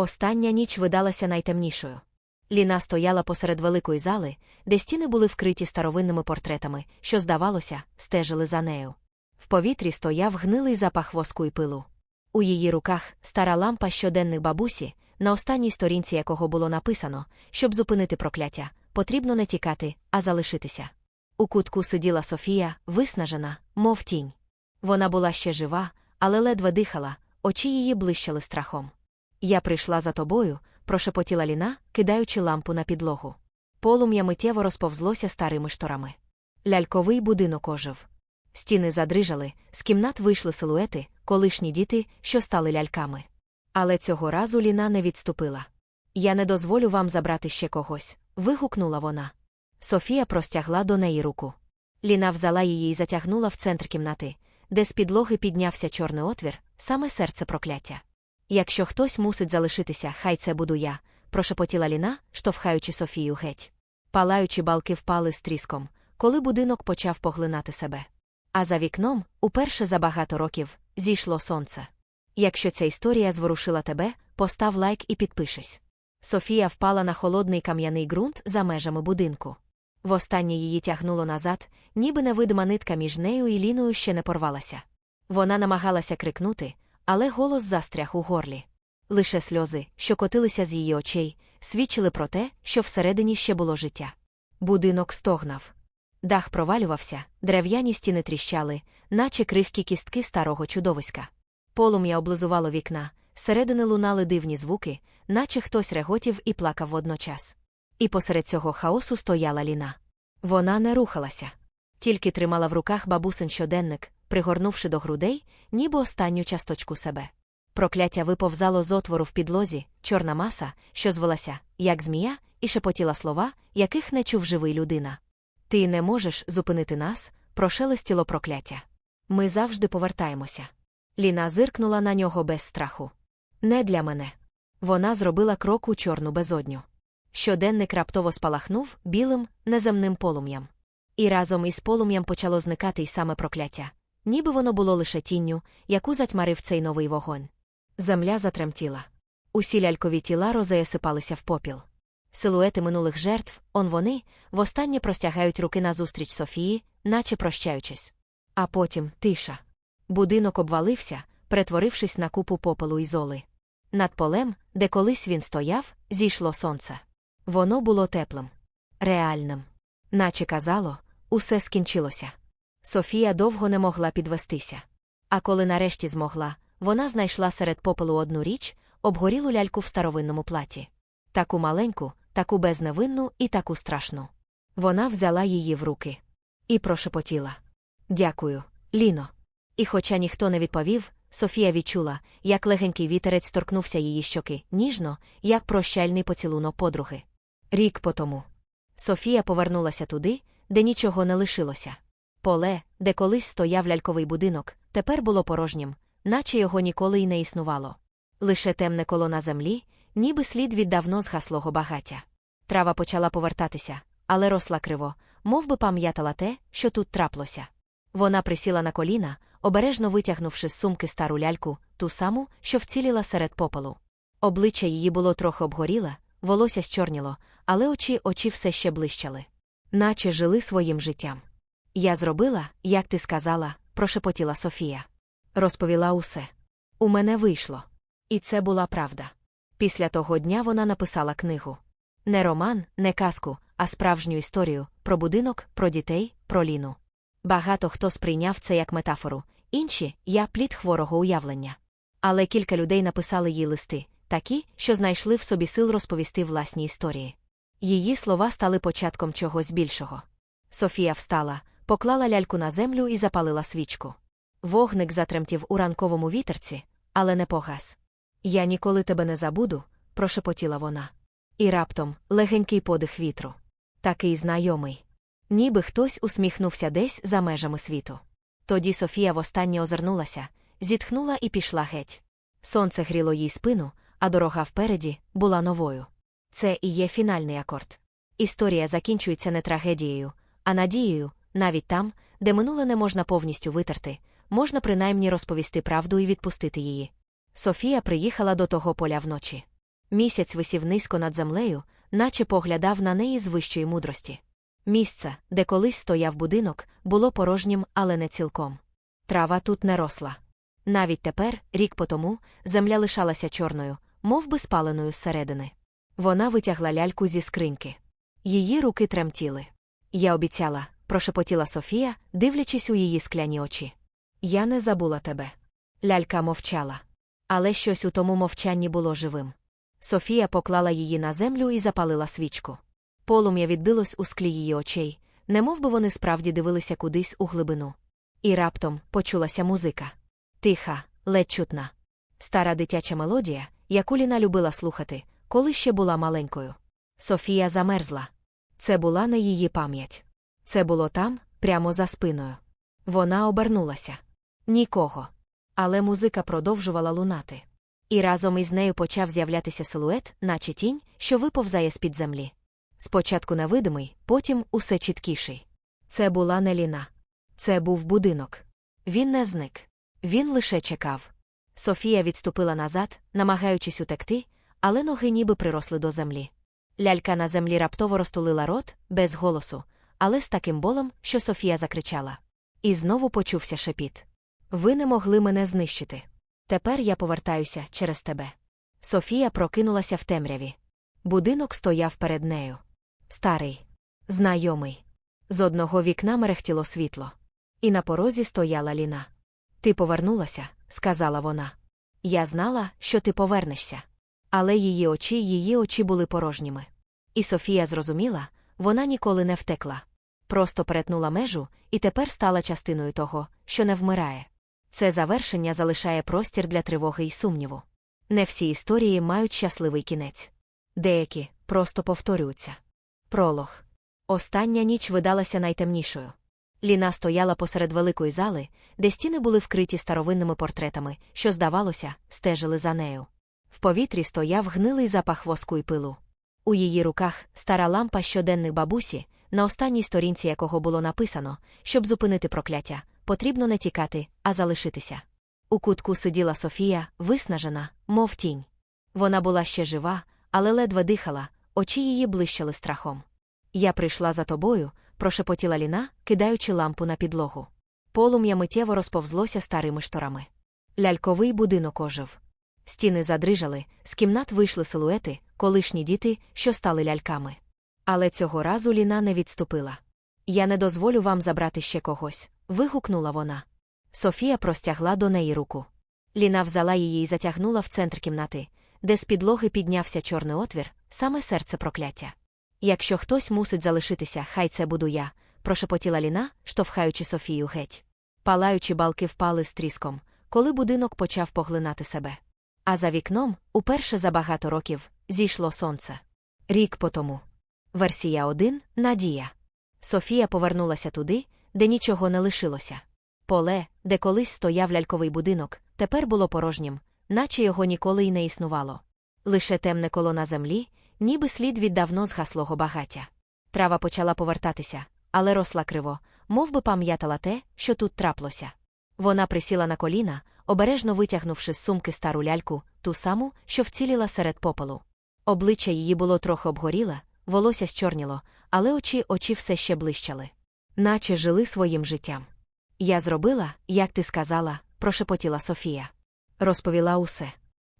Остання ніч видалася найтемнішою. Ліна стояла посеред великої зали, де стіни були вкриті старовинними портретами, що, здавалося, стежили за нею. В повітрі стояв гнилий запах воску і пилу. У її руках стара лампа щоденних бабусі, на останній сторінці якого було написано, щоб зупинити прокляття, потрібно не тікати, а залишитися. У кутку сиділа Софія, виснажена, мов тінь. Вона була ще жива, але ледве дихала, очі її блищали страхом. Я прийшла за тобою, прошепотіла Ліна, кидаючи лампу на підлогу. Полум'я миттєво розповзлося старими шторами. Ляльковий будинок ожив. Стіни задрижали, з кімнат вийшли силуети, колишні діти, що стали ляльками. Але цього разу Ліна не відступила. Я не дозволю вам забрати ще когось. вигукнула вона. Софія простягла до неї руку. Ліна взяла її і затягнула в центр кімнати, де з підлоги піднявся чорний отвір, саме серце прокляття. Якщо хтось мусить залишитися, хай це буду я, прошепотіла Ліна, штовхаючи Софію геть. Палаючі балки впали з тріском, коли будинок почав поглинати себе. А за вікном, уперше за багато років, зійшло сонце. Якщо ця історія зворушила тебе, постав лайк і підпишись. Софія впала на холодний кам'яний ґрунт за межами будинку. Востаннє її тягнуло назад, ніби невидима нитка між нею і Ліною ще не порвалася. Вона намагалася крикнути, але голос застряг у горлі. Лише сльози, що котилися з її очей, свідчили про те, що всередині ще було життя. Будинок стогнав. Дах провалювався, дерев'яні стіни тріщали, наче крихкі кістки старого чудовиська. Полум'я облизувало вікна, зсередини лунали дивні звуки, наче хтось реготів і плакав водночас. І посеред цього хаосу стояла ліна. Вона не рухалася, тільки тримала в руках бабусин щоденник, пригорнувши до грудей, ніби останню часточку себе. Прокляття виповзало з отвору в підлозі, чорна маса, що звелася, як змія, і шепотіла слова, яких не чув живий людина. Ти не можеш зупинити нас, прошелестіло прокляття. Ми завжди повертаємося. Ліна зиркнула на нього без страху. Не для мене. Вона зробила крок у чорну безодню. Щоденник раптово спалахнув білим, неземним полум'ям. І разом із полум'ям почало зникати й саме прокляття, ніби воно було лише тінню, яку затьмарив цей новий вогонь. Земля затремтіла. Усі лялькові тіла розеясипалися в попіл. Силуети минулих жертв, он вони, востаннє простягають руки назустріч Софії, наче прощаючись. А потім тиша. Будинок обвалився, перетворившись на купу попелу і золи. Над полем, де колись він стояв, зійшло сонце. Воно було теплим, реальним. Наче казало, усе скінчилося. Софія довго не могла підвестися. А коли нарешті змогла, вона знайшла серед попелу одну річ, обгорілу ляльку в старовинному платі. Таку маленьку, таку безневинну і таку страшну. Вона взяла її в руки і прошепотіла. Дякую, Ліно. І хоча ніхто не відповів, Софія відчула, як легенький вітерець торкнувся її щоки, ніжно, як прощальний поцілунок подруги. Рік по тому. Софія повернулася туди, де нічого не лишилося. Поле, де колись стояв ляльковий будинок, тепер було порожнім, наче його ніколи й не існувало. Лише темне коло на землі, ніби слід від давно згаслого багаття. Трава почала повертатися, але росла криво, мов би пам'ятала те, що тут траплося. Вона присіла на коліна, обережно витягнувши з сумки стару ляльку, ту саму, що вціліла серед попелу. Обличчя її було трохи обгоріле, волосся щорніло, але очі очі все ще блищали. Наче жили своїм життям. Я зробила, як ти сказала, прошепотіла Софія. Розповіла усе. У мене вийшло. І це була правда. Після того дня вона написала книгу. Не роман, не казку, а справжню історію про будинок, про дітей, про ліну. Багато хто сприйняв це як метафору, інші я плід хворого уявлення. Але кілька людей написали їй листи, такі, що знайшли в собі сил розповісти власні історії. Її слова стали початком чогось більшого. Софія встала, поклала ляльку на землю і запалила свічку. Вогник затремтів у ранковому вітерці, але не погас. Я ніколи тебе не забуду, прошепотіла вона. І раптом легенький подих вітру. Такий знайомий. Ніби хтось усміхнувся десь за межами світу. Тоді Софія востаннє озирнулася, зітхнула і пішла геть. Сонце гріло їй спину, а дорога впереді була новою. Це і є фінальний акорд. Історія закінчується не трагедією, а надією, навіть там, де минуле не можна повністю витерти, можна принаймні розповісти правду і відпустити її. Софія приїхала до того поля вночі. Місяць висів низько над землею, наче поглядав на неї з вищої мудрості. Місце, де колись стояв будинок, було порожнім, але не цілком. Трава тут не росла. Навіть тепер, рік по тому, земля лишалася чорною, мов би спаленою зсередини. Вона витягла ляльку зі скриньки. Її руки тремтіли. Я обіцяла, прошепотіла Софія, дивлячись у її скляні очі. Я не забула тебе. Лялька мовчала. Але щось у тому мовчанні було живим. Софія поклала її на землю і запалила свічку. Полум'я відбилось у склі її очей, немов би вони справді дивилися кудись у глибину. І раптом почулася музика. Тиха, ледь чутна. Стара дитяча мелодія, яку Ліна любила слухати, коли ще була маленькою. Софія замерзла. Це була не її пам'ять. Це було там, прямо за спиною. Вона обернулася. Нікого. Але музика продовжувала лунати. І разом із нею почав з'являтися силует, наче тінь, що виповзає з-під землі. Спочатку невидимий, потім усе чіткіший. Це була не ліна. Це був будинок. Він не зник. Він лише чекав. Софія відступила назад, намагаючись утекти, але ноги ніби приросли до землі. Лялька на землі раптово розтулила рот, без голосу, але з таким болом, що Софія закричала. І знову почувся шепіт. Ви не могли мене знищити. Тепер я повертаюся через тебе. Софія прокинулася в темряві. Будинок стояв перед нею. Старий, знайомий. З одного вікна мерехтіло світло. І на порозі стояла Ліна. Ти повернулася, сказала вона. Я знала, що ти повернешся. Але її очі, її очі були порожніми. І Софія зрозуміла, вона ніколи не втекла. Просто перетнула межу і тепер стала частиною того, що не вмирає. Це завершення залишає простір для тривоги і сумніву. Не всі історії мають щасливий кінець. Деякі просто повторюються. Пролог. Остання ніч видалася найтемнішою. Ліна стояла посеред великої зали, де стіни були вкриті старовинними портретами, що, здавалося, стежили за нею. В повітрі стояв гнилий запах воску і пилу. У її руках стара лампа щоденних бабусі, на останній сторінці якого було написано, щоб зупинити прокляття, потрібно не тікати, а залишитися. У кутку сиділа Софія, виснажена, мов тінь. Вона була ще жива, але ледве дихала, очі її блищали страхом. Я прийшла за тобою, прошепотіла Ліна, кидаючи лампу на підлогу. Полум'я миттєво розповзлося старими шторами. Ляльковий будинок ожив. Стіни задрижали, з кімнат вийшли силуети, колишні діти, що стали ляльками. Але цього разу Ліна не відступила. Я не дозволю вам забрати ще когось, вигукнула вона. Софія простягла до неї руку. Ліна взяла її і затягнула в центр кімнати, де з підлоги піднявся чорний отвір, саме серце прокляття. Якщо хтось мусить залишитися, хай це буду я, прошепотіла Ліна, штовхаючи Софію геть. Палаючі балки впали з тріском, коли будинок почав поглинати себе. А за вікном, уперше за багато років, зійшло сонце. Рік по тому. Версія 1 Надія. Софія повернулася туди, де нічого не лишилося. Поле, де колись стояв ляльковий будинок, тепер було порожнім, наче його ніколи й не існувало. Лише темне коло на землі, ніби слід від давно згаслого багаття. Трава почала повертатися, але росла криво, мов би пам'ятала те, що тут траплося. Вона присіла на коліна, обережно витягнувши з сумки стару ляльку, ту саму, що вціліла серед попелу. Обличчя її було трохи обгоріле, волосся щорніло, але очі очі все ще блищали. Наче жили своїм життям. Я зробила, як ти сказала, прошепотіла Софія. Розповіла усе.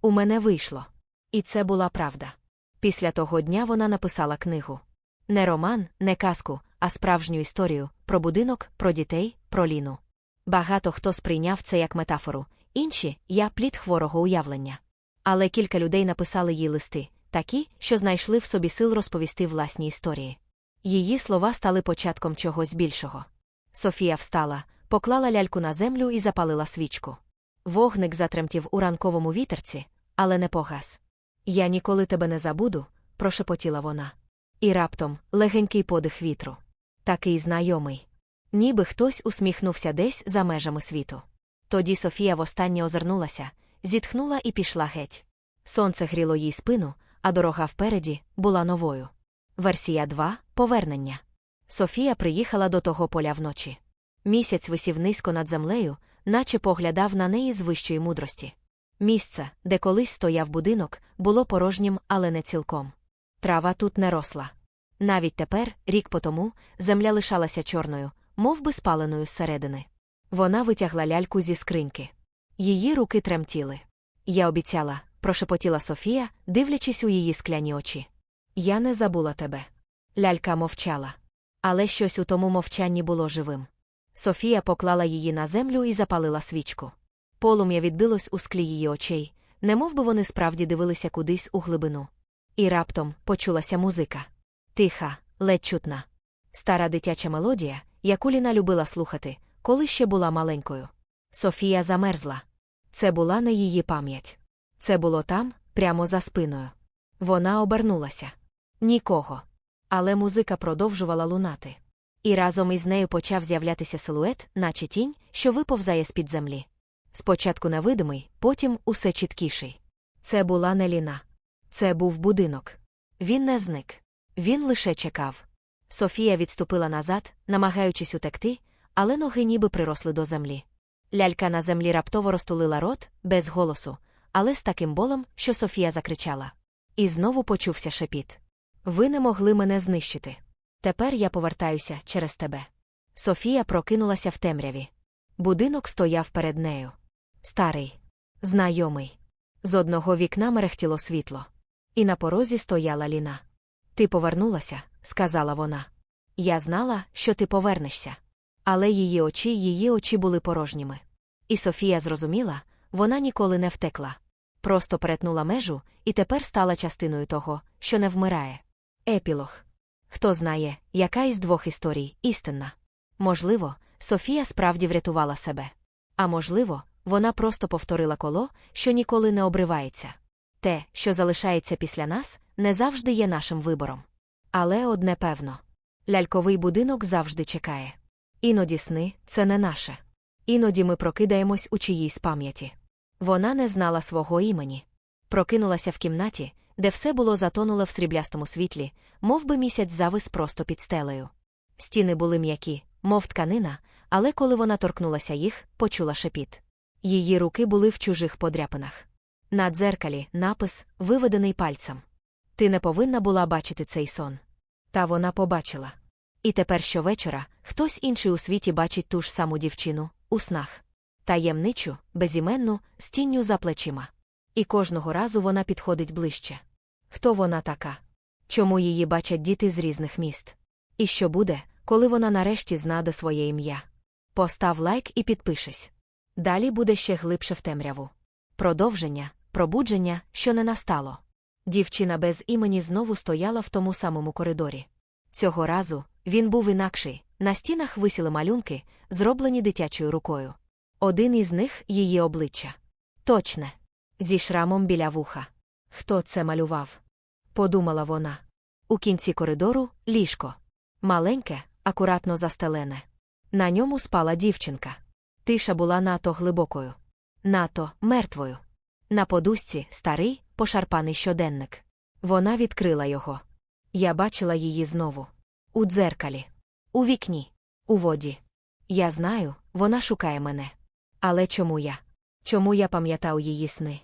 У мене вийшло. І це була правда. Після того дня вона написала книгу. Не роман, не казку, а справжню історію про будинок, про дітей, про ліну. Багато хто сприйняв це як метафору, інші я плід хворого уявлення. Але кілька людей написали їй листи, такі, що знайшли в собі сил розповісти власні історії. Її слова стали початком чогось більшого. Софія встала, поклала ляльку на землю і запалила свічку. Вогник затремтів у ранковому вітерці, але не погас. Я ніколи тебе не забуду, прошепотіла вона. І раптом легенький подих вітру. Такий знайомий. Ніби хтось усміхнувся десь за межами світу. Тоді Софія востаннє озирнулася, зітхнула і пішла геть. Сонце гріло їй спину, а дорога впереді була новою. Версія 2 повернення. Софія приїхала до того поля вночі. Місяць висів низько над землею, наче поглядав на неї з вищої мудрості. Місце, де колись стояв будинок, було порожнім, але не цілком. Трава тут не росла. Навіть тепер, рік по тому, земля лишалася чорною, мов би спаленою зсередини. Вона витягла ляльку зі скриньки. Її руки тремтіли. Я обіцяла, прошепотіла Софія, дивлячись у її скляні очі. Я не забула тебе. Лялька мовчала. Але щось у тому мовчанні було живим. Софія поклала її на землю і запалила свічку. Полум'я відбилось у склі її очей, немов би вони справді дивилися кудись у глибину. І раптом почулася музика. Тиха, ледь чутна. Стара дитяча мелодія, яку Ліна любила слухати, коли ще була маленькою. Софія замерзла. Це була не її пам'ять. Це було там, прямо за спиною. Вона обернулася. Нікого. Але музика продовжувала лунати. І разом із нею почав з'являтися силует, наче тінь, що виповзає з-під землі. Спочатку невидимий, потім усе чіткіший. Це була не ліна. Це був будинок. Він не зник. Він лише чекав. Софія відступила назад, намагаючись утекти, але ноги ніби приросли до землі. Лялька на землі раптово розтулила рот, без голосу, але з таким болем, що Софія закричала. І знову почувся шепіт. Ви не могли мене знищити. Тепер я повертаюся через тебе. Софія прокинулася в темряві. Будинок стояв перед нею. Старий, знайомий. З одного вікна мерехтіло світло. І на порозі стояла Ліна. Ти повернулася, сказала вона. Я знала, що ти повернешся. Але її очі, її очі були порожніми. І Софія зрозуміла, вона ніколи не втекла. Просто перетнула межу і тепер стала частиною того, що не вмирає. Епілог. Хто знає, яка із двох історій істинна. Можливо, Софія справді врятувала себе. А можливо, вона просто повторила коло, що ніколи не обривається. Те, що залишається після нас, не завжди є нашим вибором. Але одне певно ляльковий будинок завжди чекає. Іноді сни це не наше. Іноді ми прокидаємось у чиїсь пам'яті. Вона не знала свого імені. Прокинулася в кімнаті, де все було затонуло в сріблястому світлі, мов би місяць завис просто під стелею. Стіни були м'які, мов тканина, але коли вона торкнулася їх, почула шепіт. Її руки були в чужих подряпинах. На дзеркалі напис, виведений пальцем. Ти не повинна була бачити цей сон. Та вона побачила. І тепер щовечора хтось інший у світі бачить ту ж саму дівчину у снах. Таємничу, безіменну, з тінню за плечима. І кожного разу вона підходить ближче. Хто вона така? Чому її бачать діти з різних міст? І що буде, коли вона нарешті знаде своє ім'я? Постав лайк і підпишись. Далі буде ще глибше в темряву. Продовження, пробудження, що не настало. Дівчина без імені знову стояла в тому самому коридорі. Цього разу він був інакший, на стінах висіли малюнки, зроблені дитячою рукою. Один із них її обличчя. Точне. Зі шрамом біля вуха. Хто це малював? Подумала вона. У кінці коридору ліжко. Маленьке, акуратно застелене. На ньому спала дівчинка. Тиша була нато глибокою, нато мертвою. На подушці старий, пошарпаний щоденник. Вона відкрила його. Я бачила її знову. У дзеркалі, у вікні, у воді. Я знаю, вона шукає мене. Але чому я? Чому я пам'ятав її сни?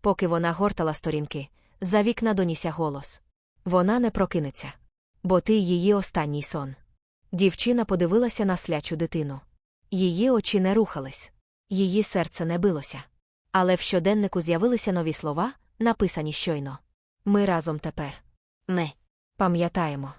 Поки вона гортала сторінки, за вікна донісся голос. Вона не прокинеться. Бо ти її останній сон. Дівчина подивилася на слячу дитину. Її очі не рухались, її серце не билося. Але в щоденнику з'явилися нові слова, написані щойно. Ми разом тепер. Не. Пам'ятаємо.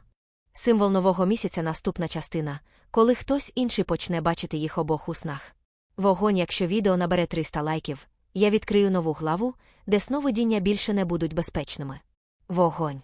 Символ нового місяця наступна частина, коли хтось інший почне бачити їх обох у снах. Вогонь, якщо відео набере 300 лайків, я відкрию нову главу, де сновидіння більше не будуть безпечними. Вогонь.